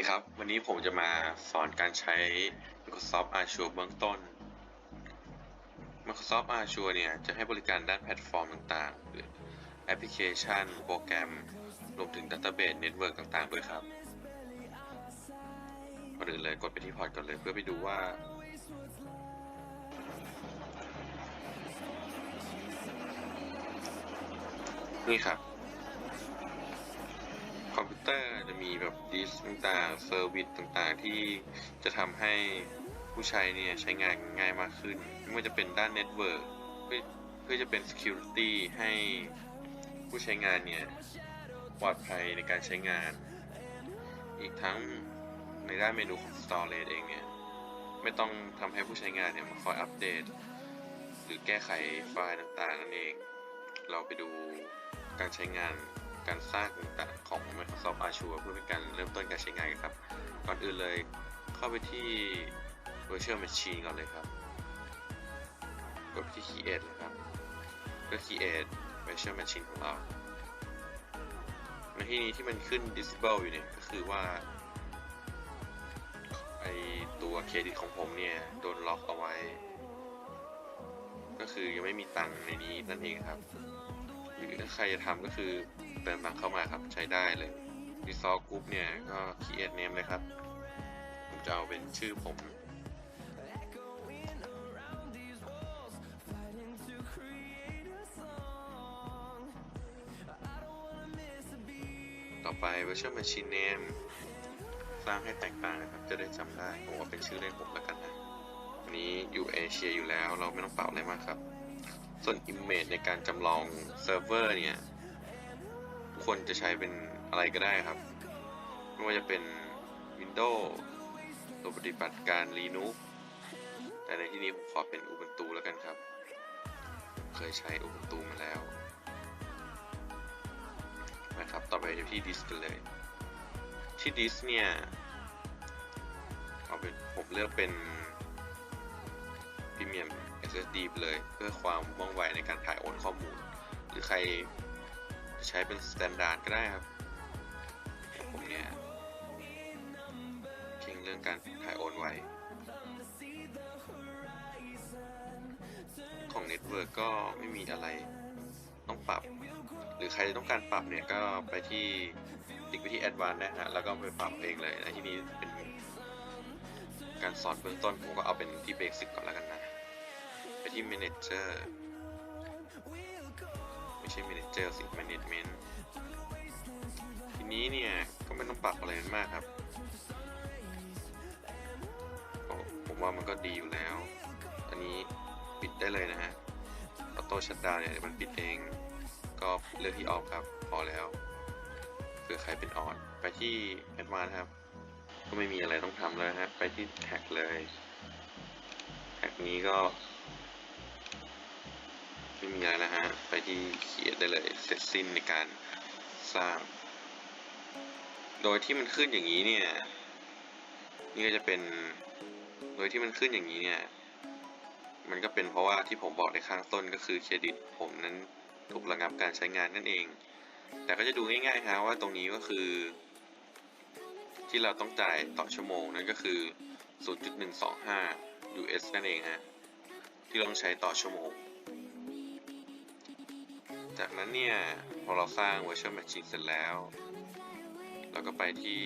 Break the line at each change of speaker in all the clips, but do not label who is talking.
ดีครับ วันนี้ผมจะมาสอนการใช้ Microsoft Azure เบื้องต้น Microsoft Azure เนี่ย จะให้บริการด้านแพลตฟอร์มต่างๆหรือแอปพลิเคชัน โปรแกรม รวมถึง Database Network ต่างๆ ด้วยครับก่อนอื่นเลยกดไปที่พอร์ตก่อนเลยเพื่อไปดูว่า นี่ครับ ตอร์จะมีแบบดิสต่างๆเซอร์วิสต่างๆ ที่จะทำให้ผู้ใช้เนี่ยใช้งานง่ายมากขึ้น ไม่ว่าจะเป็นด้านเน็ตเวิร์กเพื่อเพื่อจะเป็น Security ให้ผู้ใช้งานเนี่ยปลอดภัยในการใช้งาน อีกทั้งในด้านเมนูของ Storage เองเนี่ยไม่ต้องทำให้ผู้ใช้งานเนี่ยมาคอยอัปเดต หรือแก้ไขไฟล์ต่างๆนั่นเอง เราไปดูการใช้งานการสร้างต่าง ๆของ Microsoft Azure เพื่อเป็นการเริ่มต้นการใช้งานครับ ก่อนอื่นเลยเข้าไปที่ Virtual Machine ก่อนเลยครับ กดไปที่ Create เลยครับเพื่อ Create Virtual Machine ของเราในที่นี้ที่มันขึ้น Disable อยู่เนี่ยก็คือว่าไอตัวเครดิตของผมเนี่ย โดนล็อกเอาไว้ ก็คือยังไม่มีตังค์ในนี้นั่นเองครับ หรือถ้าใครจะทำก็คือเติมตังค์เข้ามาครับใช้ได้เลย Resolve Group เนี่ย ก็ create name เลยครับผมจะเอาเป็นชื่อผมต่อไป Virtual Machine Name สร้างให้แตกต่างนะครับ จะได้จำได้ ผมว่าเป็นชื่อเล่นผมแล้วกันนะอันนี้อยู่เอเชียอยู่แล้ว เราไม่ต้องเปรับอะไรมากครับ ส่วน Image ในการจำลองเซิร์ฟเวอร์เนี่ยทุกคนจะใช้เป็น อะไรก็ได้ครับ ไม่ว่าจะเป็น Windows ตัวปฏิบัติการ Linux แต่ในที่นี้ผมขอเป็น Ubuntu แล้วกันครับ เคยใช้ Ubuntu มาแล้วนะครับต่อไปจะที่ดิสกันเลย ที่ดิสเนี่ยเอาเป็นผมเลือกเป็น Premium SSD ไปเลย เพื่อความว่องไวในการถ่ายโอนข้อมูล หรือใครจะใช้เป็น Standard ก็ได้ครับ รื่องการถ่ายโอนไวของ Network ก็ไม่มีอะไรต้องปรับ หรือใครต้องการปรับเนี่ยก็ไปที่คลิกไปที่ Advanced ได้ฮะแล้วก็ไปปรับเองเลยในที่นี้เป็นการสอนเบื้องต้นผมก็เอาเป็นที่เบสิกก่อนแล้วกันนะ ไปที่ Manager ไม่ใช่ Manager สิ Management ทีนี้เนี่ย ก็ไม่ต้องปรับอะไรมากครับ ว่ามันก็ดีอยู่แล้ว อันนี้ปิดได้เลยนะฮะออโต้ชัดดาวเนี่ยมันปิดเอง ก็เลือกที่ออฟครับ พอแล้วเผื่อใครเป็นออนไปที่แอดวานครับ ก็ไม่มีอะไรต้องทำแล้วฮะ ไปที่แท็กเลย แท็กนี้ก็ ไม่มีอะไรแล้วฮะ ไปที่เขียนได้เลยเสร็จสิ้นในการสร้าง โดยที่มันขึ้นอย่างนี้เนี่ย นี่ก็จะเป็น ดยที่มันขึ้นอย่างนี้เนี่ย มันก็เป็นเพราะว่าที่ผมบอกในข้างต้นก็คือเครดิตผมนั้นถูกระงับการใช้งานนั่นเอง แต่ก็จะดูง่ายๆฮะว่าตรงนี้ก็คือ ที่เราต้องจ่ายต่อชั่วโมงนั่นก็คือ 0.125 US นั่นเองฮะ ที่เราต้องใช้ต่อชั่วโมง จากนั้นเนี่ย พอเราสร้าง Virtual Machine เสร็จแล้ว เราก็ไปที่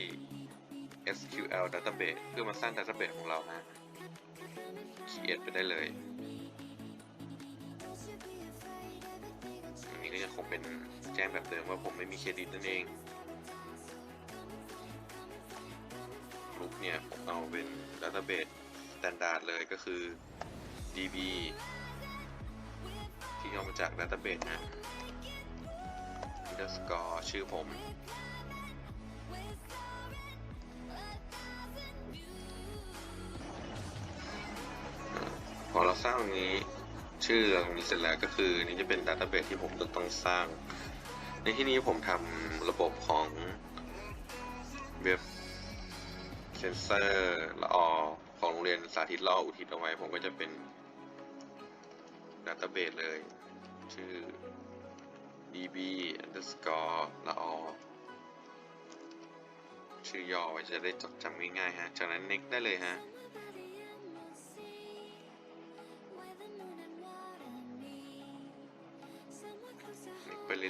SQL Database เพื่อมาสร้าง Database ของเราฮะ create ไปได้เลยอันนี้ก็ยังคงเป็นแจ้งแบบเดิมว่าผมไม่มีเครดิตนั่นเองรูปเนี่ยผมเอาเป็น Database Standard เลยก็คือ DB ที่ย่อมาจาก Database นะ underscore ชื่อผม สร้างนี้ชื่อตรงนี้เสร็จแล้วก็คือนี่จะเป็นดัตเตอร์เบสที่ผมจะต้องสร้าง ในที่นี้ผมทำระบบของเว็บเซนเซอร์ละออของโรงเรียนสาธิตละออุทิศเอาไว้ ผมก็จะเป็นดัตเตอร์เบสเลย ชื่อ db underscore ละอชื่อย่อไว้จะได้จดจำง่ายๆฮะ จากนั้น next ได้เลยฮะ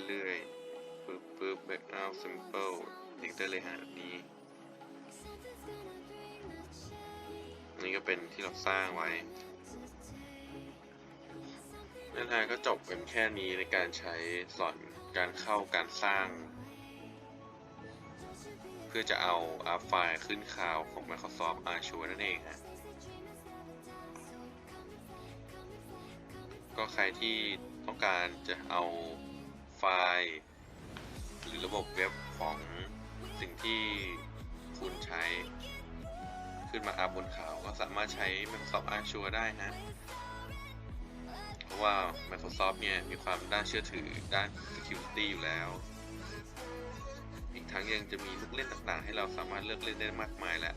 เรื่อยๆปึ๊บปึ๊บ background simple next ได้เลยฮะนี้นี่ก็เป็นที่เราสร้างไว้นั่นฮะก็จบเป็นแค่นี้ในการใช้สอนการเข้าการสร้าง เพื่อจะเอาอาไฟล์ขึ้นคลาวของ Microsoft Azure นั่นเองฮะก็ใครที่ต้องการจะเอา ไฟล์ หรือระบบเว็บของสิ่งที่คุณใช้ ขึ้นมาอัพบนข่าวก็สามารถใช้ Microsoft Azure ได้นะเพราะว่า Microsoft เนี่ย มีความน่าเชื่อถือด้าน Security อยู่แล้ว อีกทั้งยังจะมีลูกเล่นต่างๆ ให้เราสามารถเลือกเล่นได้มากมายและ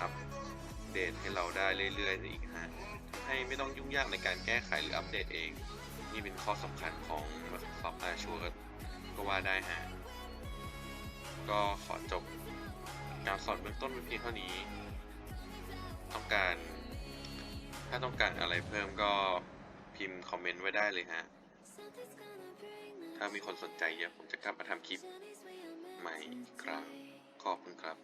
อัปเดตให้เราได้เรื่อยๆอีกฮะให้ไม่ต้องยุ่งยากในการแก้ไขหรืออัปเดตเอง นี่เป็นข้อสำคัญของ Microsoft Azure ก็ว่าได้ฮะ ก็ขอจบการสอนเบื้องต้นเพียงเท่านี้ ต้องการถ้าต้องการอะไรเพิ่มก็พิมพ์คอมเมนต์ไว้ได้เลยฮะ ถ้ามีคนสนใจเยอะผมจะกลับมาทำคลิปใหม่อีกครั้งขอบคุณครับ